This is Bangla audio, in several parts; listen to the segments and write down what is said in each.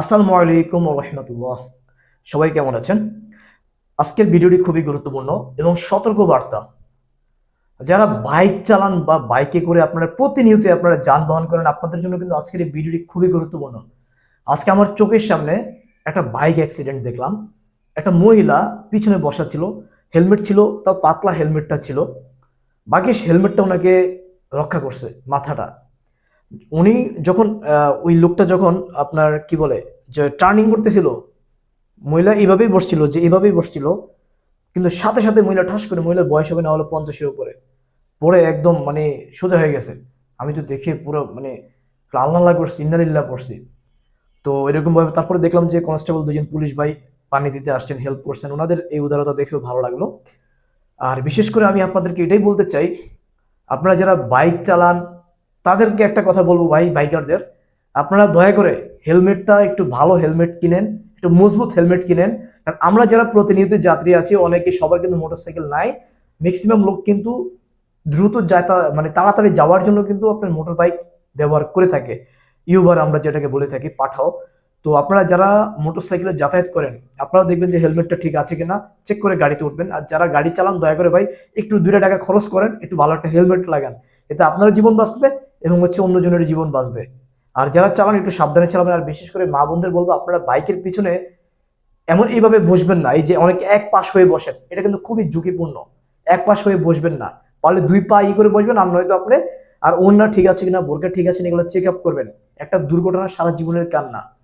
আসসালামু আলাইকুম রহমতুল্লাহ। সবাই কেমন আছেন? আজকের ভিডিওটি খুবই গুরুত্বপূর্ণ এবং সতর্ক বার্তা যারা বাইক চালান বা বাইকে করে আপনারা প্রতিনিয়ত আপনারা যানবাহন করেন, আপনাদের জন্য কিন্তু আজকের এই ভিডিওটি খুবই গুরুত্বপূর্ণ। আজকে আমার চোখের সামনে একটা বাইক অ্যাক্সিডেন্ট দেখলাম। একটা মহিলা পিছনে বসা ছিল, হেলমেট ছিল, তাও পাতলা হেলমেটটা ছিল। বাকি হেলমেটটা ওনাকে রক্ষা করছে, মাথাটা। উনি যখন ওই লোকটা যখন আপনার কি বলে, যে টার্নিং করতেছিল, মহিলা এইভাবেই বসছিল, যে এইভাবেই বসছিল, কিন্তু সাথে সাথে মহিলা ঠাস করে মহিলার বয়স হবে না হলো পঞ্চাশের উপরে। পরে একদম মানে সোজা হয়ে গেছে। আমি তো দেখে পুরো মানে আল্লাহ করছি, ইন্নালিল্লাহ পড়ছি। তো এরকম ভাবে তারপরে দেখলাম যে কনস্টেবল দুজন পুলিশ ভাই পানি দিতে আসছেন হেল্প করছেন। ওনাদের এই উদারতা দেখেও ভালো লাগল। আর বিশেষ করে আমি আপনাদেরকে এটাই বলতে চাই, আপনারা যারা বাইক চালান তাদেরকে একটা কথা বলব ভাই, বাইকারদের। আপনারা দয়া করে হেলমেটটা একটু ভালো হেলমেট কিনেন, একটু মজবুত হেলমেট কিনেন। কারণ আমরা যারা প্রতিনিয়ত যাত্রী আছি, অনেকে সবার কিন্তু মোটরসাইকেল নাই। ম্যাক্সিমাম লোক কিন্তু দ্রুত যাতা মানে তাড়াতাড়ি যাওয়ার জন্য কিন্তু আপনার মোটর বাইক ব্যবহার করে থাকে। ইউবার আমরা যেটাকে বলে থাকি, পাঠাও। তো আপনারা যারা মোটরসাইকেলে যাতায়াত করেন, আপনারা দেখবেন যে হেলমেটটা ঠিক আছে কিনা, চেক করে গাড়িতে উঠবেন। আর যারা গাড়ি চালান, দয়া করে ভাই, একটু দুটা টাকা খরচ করেন, একটু ভালো একটা হেলমেট লাগান। এতে আপনার জীবন বাঁচবে এবং হচ্ছে অন্যজনের জীবন বাঁচবে। আর যারা চালান, একটু সাবধানে চালাবেন, আর বিশেষ করে মা বোনদের বলব, আপনারা বাইকের পিছনে এমন এইভাবে বসবেন না, এই যে অনেকে এক পাশ হয়ে বসেন, এটা কিন্তু খুবই ঝুঁকিপূর্ণ। এক পাশ হয়ে বসবেন না। পারলে দুই পা ই করে বসবেন, আর নয়তো আপনি, আর অন্য ঠিক আছে কিনা বোরকা ঠিক আছে এগুলো চেক আপ করবেন। একটা দুর্ঘটনা সারা জীবনের কান্না।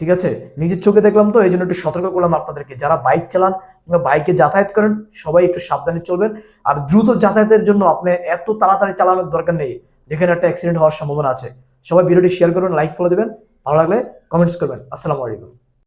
ঠিক আছে? নিজের চোখে দেখলাম তো এই জন্য একটু সতর্ক করলাম আপনাদেরকে। যারা বাইক চালান কিংবা বাইকে যাতায়াত করেন, সবাই একটু সাবধানে চলবেন। আর দ্রুত যাতায়াতের জন্য আপনি এত তাড়াতাড়ি চালানোর দরকার নেই, যেখানে একটা অ্যাক্সিডেন্ট হওয়ার সম্ভাবনা আছে। সবাই ভিডিওটি শেয়ার করবেন লাইক ফলো দেবেন। ভালো লাগলে কমেন্টস করবেন। আসসালামু আলাইকুম।